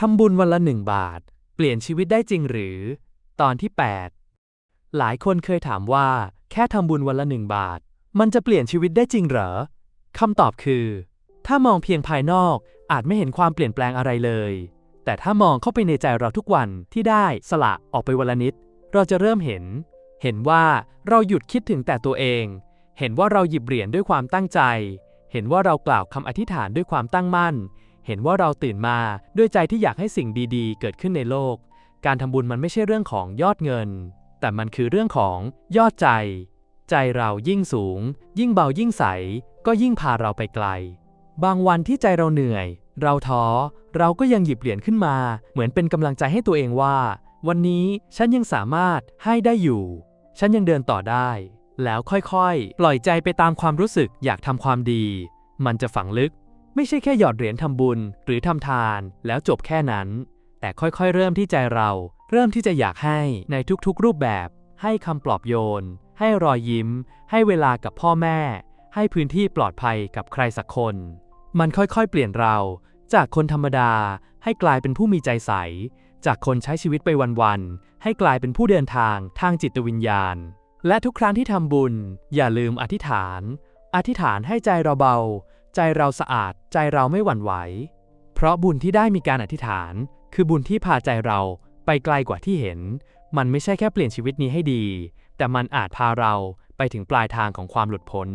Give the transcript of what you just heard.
ทำบุญวันละหนึ่งบาท เปลี่ยนชีวิตได้จริงหรือ ตอนที่ 8 หลายคนเคยถามว่า แค่ทำบุญวันละหนึ่งบาท มันจะเปลี่ยนชีวิตได้จริงเหรอคำตอบคือ ถ้ามองเพียงภายนอกอาจไม่เห็นความเปลี่ยนแปลงอะไรเลย แต่ถ้ามองเข้าไปในใจเราทุกวันที่ได้สละออกไปวันละนิด เราจะเริ่มเห็น เห็นว่าเราหยุดคิดถึงแต่ตัวเอง เห็นว่าเราหยิบเหรียญด้วยความตั้งใจ เห็นว่าเรากล่าวคำอธิษฐานด้วยความตั้งมั่น เห็นว่าเราตื่นมาด้วยใจที่อยากให้สิ่งดีๆ เกิดขึ้นในโลก การทำบุญมันไม่ใช่เรื่องของยอดเงิน แต่มันคือเรื่องของยอดใจ ใจเรายิ่งสูง ยิ่งเบายิ่งใส ก็ยิ่งพาเราไปไกล บางวันที่ใจเราเหนื่อย เราท้อ เราก็ยังหยิบเหรียญขึ้นมา เหมือนเป็นกำลังใจให้ตัวเองว่า วันนี้ฉันยังสามารถให้ได้อยู่ ฉันยังเดินต่อได้ แล้วค่อยๆ ปล่อยใจไปตามความรู้สึกอยากทำความดี มันจะฝังลึก ไม่ใช่แค่หยอดเหรียญทำบุญหรือทำทานแล้วจบแค่นั้น แต่ค่อยๆ เริ่มที่ใจเรา เริ่มที่จะอยากให้ในทุกๆ รูปแบบ ให้คำปลอบโยน ให้รอยยิ้ม ให้เวลากับพ่อแม่ ให้พื้นที่ปลอดภัยกับใครสักคน มันค่อยๆ เปลี่ยนเรา จากคนธรรมดา ให้กลายเป็นผู้มีใจใส จากคนใช้ชีวิตไปวันๆให้กลายเป็นผู้เดินทางทางจิตวิญญาณ และทุกครั้งที่ทำบุญ อย่าลืมอธิษฐาน อธิษฐานให้ใจเราเบา ใจเราสะอาด ใจเราไม่หวั่นไหว เพราะบุญที่ได้มีการอธิษฐาน คือบุญที่พาใจเราไปไกลกว่าที่เห็น มันไม่ใช่แค่เปลี่ยนชีวิตนี้ให้ดี แต่มันอาจพาเราไปถึงปลายทางของความหลุดพ้น